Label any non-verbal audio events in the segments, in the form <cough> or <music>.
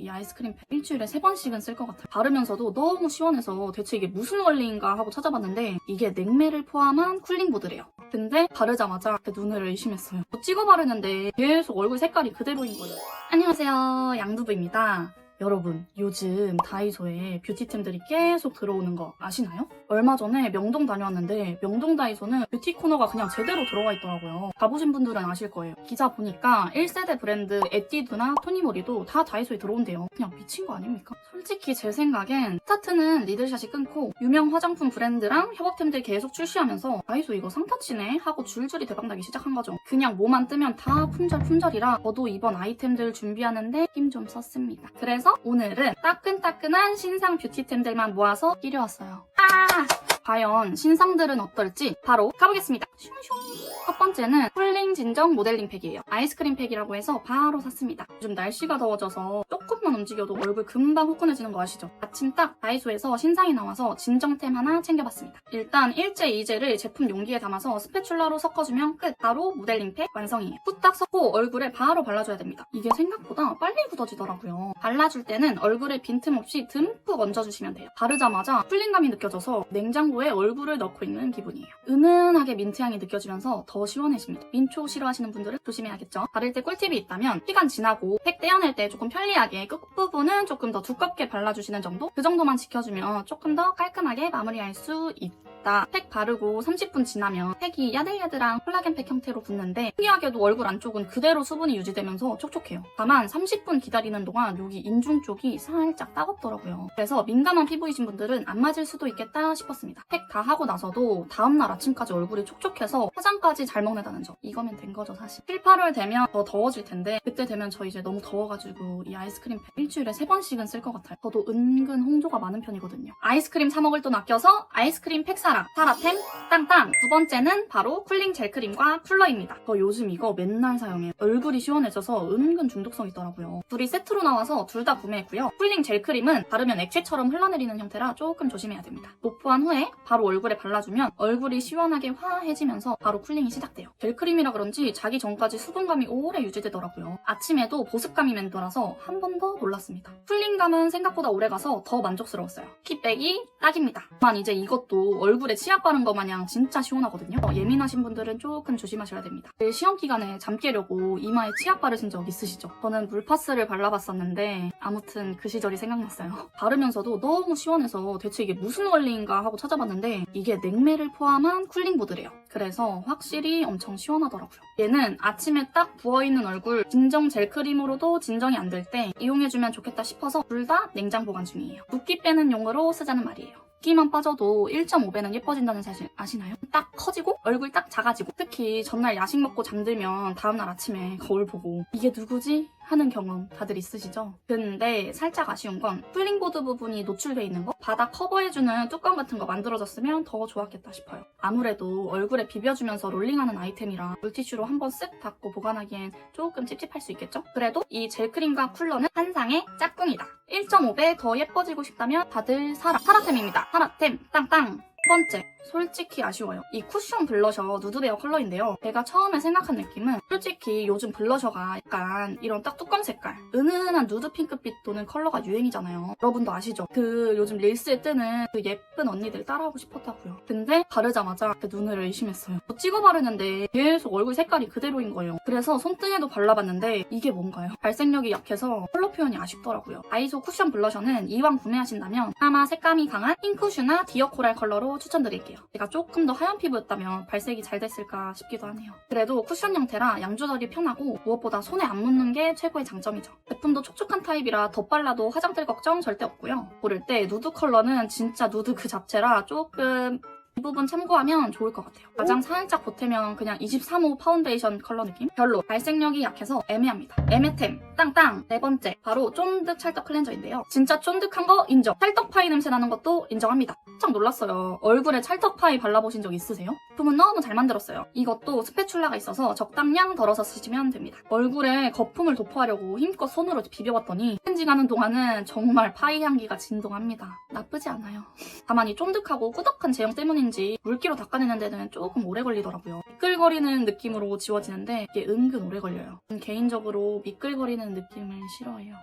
이 아이스크림 팩 일주일에 세 번씩은 쓸 것 같아요. 바르면서도 너무 시원해서 대체 이게 무슨 원리인가 하고 찾아봤는데 이게 냉매를 포함한 쿨링보드래요. 근데 바르자마자 제 눈을 의심했어요. 뭐 찍어 바르는데 계속 얼굴 색깔이 그대로인 거예요. 안녕하세요. 양두부입니다. 여러분, 요즘 다이소에 뷰티템들이 계속 들어오는 거 아시나요? 얼마 전에 명동 다녀왔는데 명동 다이소는 뷰티 코너가 그냥 제대로 들어가 있더라고요. 가보신 분들은 아실 거예요. 기사 보니까 1세대 브랜드 에뛰드나 토니모리도 다 다이소에 들어온대요. 그냥 미친 거 아닙니까? 솔직히 제 생각엔 스타트는 리들샷이 끊고 유명 화장품 브랜드랑 협업템들 계속 출시하면서 다이소 이거 상타치네 하고 줄줄이 대박나기 시작한 거죠. 그냥 뭐만 뜨면 다 품절품절이라 저도 이번 아이템들 준비하는데 힘 좀 썼습니다. 그래서 오늘은 따끈따끈한 신상 뷰티템들만 모아서 끼려왔어요. 아! 과연 신상들은 어떨지 바로 가보겠습니다. 슝슝. 첫 번째는 쿨링 진정 모델링 팩이에요. 아이스크림 팩이라고 해서 바로 샀습니다. 요즘 날씨가 더워져서 조금만 움직여도 얼굴 금방 후끈해지는 거 아시죠? 아침 딱 다이소에서 신상이 나와서 진정템 하나 챙겨봤습니다. 일단 일제 이제를 제품 용기에 담아서 스패츌라로 섞어주면 끝. 바로 모델링 팩 완성이에요. 후딱 섞고 얼굴에 바로 발라줘야 됩니다. 이게 생각보다 빨리 굳어지더라고요. 발라줄 때는 얼굴에 빈틈없이 듬뿍 얹어주시면 돼요. 바르자마자 쿨링감이 느껴져 서 냉장고에 얼굴을 넣고 있는 기분이에요. 은은하게 민트향이 느껴지면서 더 시원해집니다. 민초 싫어하시는 분들은 조심해야겠죠. 바를 때 꿀팁이 있다면 시간 지나고 팩 떼어낼 때 조금 편리하게 끝부분은 조금 더 두껍게 발라주시는 정도? 그 정도만 지켜주면 조금 더 깔끔하게 마무리할 수 있 다. 팩 바르고 30분 지나면 팩이 야들야들한 콜라겐 팩 형태로 붙는데 신기하게도 얼굴 안쪽은 그대로 수분이 유지되면서 촉촉해요. 다만 30분 기다리는 동안 여기 인중 쪽이 살짝 따갑더라고요. 그래서 민감한 피부이신 분들은 안 맞을 수도 있겠다 싶었습니다. 팩 다 하고 나서도 다음날 아침까지 얼굴이 촉촉해서 화장까지 잘 먹는다는 점. 이거면 된 거죠 사실. 7, 8월 되면 더 더워질 텐데 그때 되면 저 이제 너무 더워가지고 이 아이스크림 팩 일주일에 세 번씩은 쓸 것 같아요. 저도 은근 홍조가 많은 편이거든요. 아이스크림 사 먹을 돈 아껴서 아이스크림 팩사 라. 사라템 땅땅. 두 번째는 바로 쿨링 젤 크림과 쿨러입니다. 저 요즘 이거 맨날 사용해요. 얼굴이 시원해져서 은근 중독성 있더라고요. 둘이 세트로 나와서 둘 다 구매했고요. 쿨링 젤 크림은 바르면 액체처럼 흘러내리는 형태라 조금 조심해야 됩니다. 도포한 후에 바로 얼굴에 발라주면 얼굴이 시원하게 화해지면서 바로 쿨링이 시작돼요. 젤 크림이라 그런지 자기 전까지 수분감이 오래 유지되더라고요. 아침에도 보습감이 맴돌아서 한 번 더 놀랐습니다. 쿨링감은 생각보다 오래 가서 더 만족스러웠어요. 키 빼기 딱입니다. 다만 이제 이것도 얼굴 에 치약 바른 거 마냥 진짜 시원하거든요. 어, 예민하신 분들은 조금 조심하셔야 됩니다. 그 시험 기간에 잠 깨려고 이마에 치약 바르신 적 있으시죠? 저는 물파스를 발라봤었는데 아무튼 그 시절이 생각났어요. <laughs> 바르면서도 너무 시원해서 대체 이게 무슨 원리인가 하고 찾아봤는데 이게 냉매를 포함한 쿨링보드래요. 그래서 확실히 엄청 시원하더라고요. 얘는 아침에 딱 부어있는 얼굴 진정 젤 크림으로도 진정이 안 될 때 이용해주면 좋겠다 싶어서 둘 다 냉장 보관 중이에요. 붓기 빼는 용으로 쓰자는 말이에요. 붓기만 빠져도 1.5배는 예뻐진다는 사실 아시나요? 딱 커지고 얼굴 딱 작아지고 특히 전날 야식 먹고 잠들면 다음날 아침에 거울 보고 이게 누구지? 하는 경험 다들 있으시죠? 근데 살짝 아쉬운 건 쿨링보드 부분이 노출돼 있는 거 바닥 커버해주는 뚜껑 같은 거 만들어졌으면 더 좋았겠다 싶어요. 아무래도 얼굴에 비벼주면서 롤링하는 아이템이라 물티슈로 한번 쓱 닦고 보관하기엔 조금 찝찝할 수 있겠죠? 그래도 이 젤크림과 쿨러는 한 상의 짝꿍이다. 1.5배 더 예뻐지고 싶다면 다들 사라. 사라템입니다. 사라템 땅땅. 첫 번째, 솔직히 아쉬워요. 이 쿠션 블러셔 누드 베어 컬러인데요. 제가 처음에 생각한 느낌은 솔직히 요즘 블러셔가 약간 이런 딱 뚜껑 색깔, 은은한 누드 핑크빛 도는 컬러가 유행이잖아요. 여러분도 아시죠? 그 요즘 릴스에 뜨는 그 예쁜 언니들 따라하고 싶었다고요. 근데 바르자마자 제 눈을 의심했어요. 뭐 찍어 바르는데 계속 얼굴 색깔이 그대로인 거예요. 그래서 손등에도 발라봤는데 이게 뭔가요? 발색력이 약해서 컬러 표현이 아쉽더라고요. 아이소 쿠션 블러셔는 이왕 구매하신다면 아마 색감이 강한 핑크슈나 디어 코랄 컬러로 추천드릴게요. 제가 조금 더 하얀 피부였다면 발색이 잘 됐을까 싶기도 하네요. 그래도 쿠션 형태라 양 조절이 편하고 무엇보다 손에 안 묻는 게 최고의 장점이죠. 제품도 촉촉한 타입이라 덧발라도 화장될 걱정 절대 없고요. 고를 때 누드 컬러는 진짜 누드 그 자체라 조금 이 부분 참고하면 좋을 것 같아요. 가장 살짝 보태면 그냥 23호 파운데이션 컬러 느낌? 별로 발색력이 약해서 애매합니다. 애매템 땅땅 네 번째 바로 쫀득 찰떡 클렌저인데요. 진짜 쫀득한 거 인정. 찰떡파이 냄새 나는 것도 인정합니다. 깜짝 놀랐어요. 얼굴에 찰떡파이 발라보신 적 있으세요? 제품은 너무 잘 만들었어요. 이것도 스패츌라가 있어서 적당량 덜어서 쓰시면 됩니다. 얼굴에 거품을 도포하려고 힘껏 손으로 비벼봤더니 가는 동안은 정말 파이 향기가 진동합니다. 나쁘지 않아요. <laughs> 다만 이 쫀득하고 꾸덕한 제형 때문이 때문인지 물기로 닦아내는 데는 조금 오래 걸리더라고요. 미끌거리는 느낌으로 지워지는데 이게 은근 오래 걸려요. 개인적으로 미끌거리는 느낌을 싫어해요.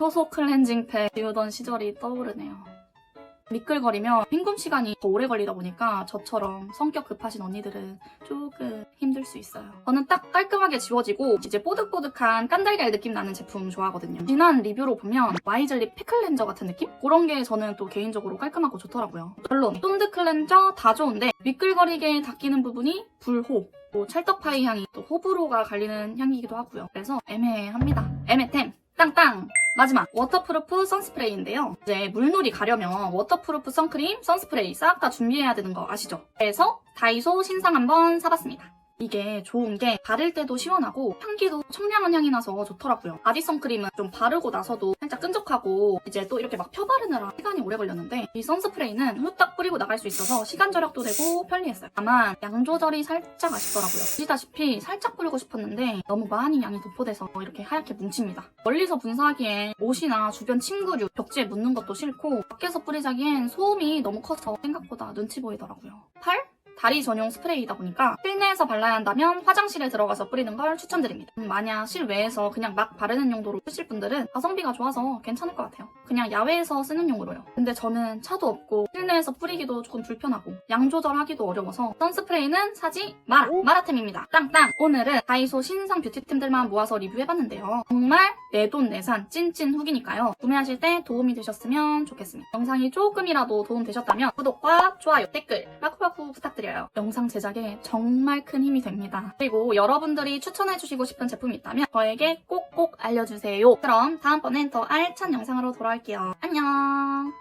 효소 클렌징 팩 지우던 시절이 떠오르네요. 미끌거리면 헹굼 시간이 더 오래 걸리다 보니까 저처럼 성격 급하신 언니들은 조금 힘들 수 있어요. 저는 딱 깔끔하게 지워지고 이제 뽀득뽀득한 깐달걀 느낌 나는 제품 좋아하거든요. 지난 리뷰로 보면 와이즐립 피클 렌저 같은 느낌? 그런 게 저는 또 개인적으로 깔끔하고 좋더라고요. 결론, 쫀드 클렌저 다 좋은데 미끌거리게 닦이는 부분이 불호. 또 찰떡파이 향이 또 호불호가 갈리는 향이기도 하고요. 그래서 애매합니다. 애매템. 땅땅! 마지막 워터프루프 선스프레이인데요. 이제 물놀이 가려면 워터프루프 선크림, 선스프레이 싹 다 준비해야 되는 거 아시죠? 그래서 다이소 신상 한번 사봤습니다. 이게 좋은 게 바를 때도 시원하고 향기도 청량한 향이 나서 좋더라고요. 바디 선크림은 좀 바르고 나서도 살짝 끈적하고 이제 또 이렇게 막 펴바르느라 시간이 오래 걸렸는데 이 선스프레이는 후딱 뿌리고 나갈 수 있어서 시간 절약도 되고 편리했어요. 다만 양 조절이 살짝 아쉽더라고요. 보시다시피 살짝 뿌리고 싶었는데 너무 많이 양이 도포돼서 이렇게 하얗게 뭉칩니다. 멀리서 분사하기엔 옷이나 주변 침구류, 벽지에 묻는 것도 싫고 밖에서 뿌리자기엔 소음이 너무 커서 생각보다 눈치 보이더라고요. 팔? 다리 전용 스프레이이다 보니까 실내에서 발라야 한다면 화장실에 들어가서 뿌리는 걸 추천드립니다. 음, 만약 실외에서 그냥 막 바르는 용도로 쓰실 분들은 가성비가 좋아서 괜찮을 것 같아요. 그냥 야외에서 쓰는 용으로요. 근데 저는 차도 없고 실내에서 뿌리기도 조금 불편하고 양 조절하기도 어려워서 선스프레이는 사지 마라! 마라템입니다. 땅땅! 오늘은 다이소 신상 뷰티템들만 모아서 리뷰해봤는데요. 정말 내돈내산 찐찐 후기니까요. 구매하실 때 도움이 되셨으면 좋겠습니다. 영상이 조금이라도 도움 되셨다면 구독과 좋아요, 댓글, 마구마구 부탁 드려요. 영상 제작에 정말 큰 힘이 됩니다. 그리고 여러분들이 추천해주시고 싶은 제품이 있다면 저에게 꼭꼭 알려주세요. 그럼 다음번엔 더 알찬 영상으로 돌아올게요. 안녕!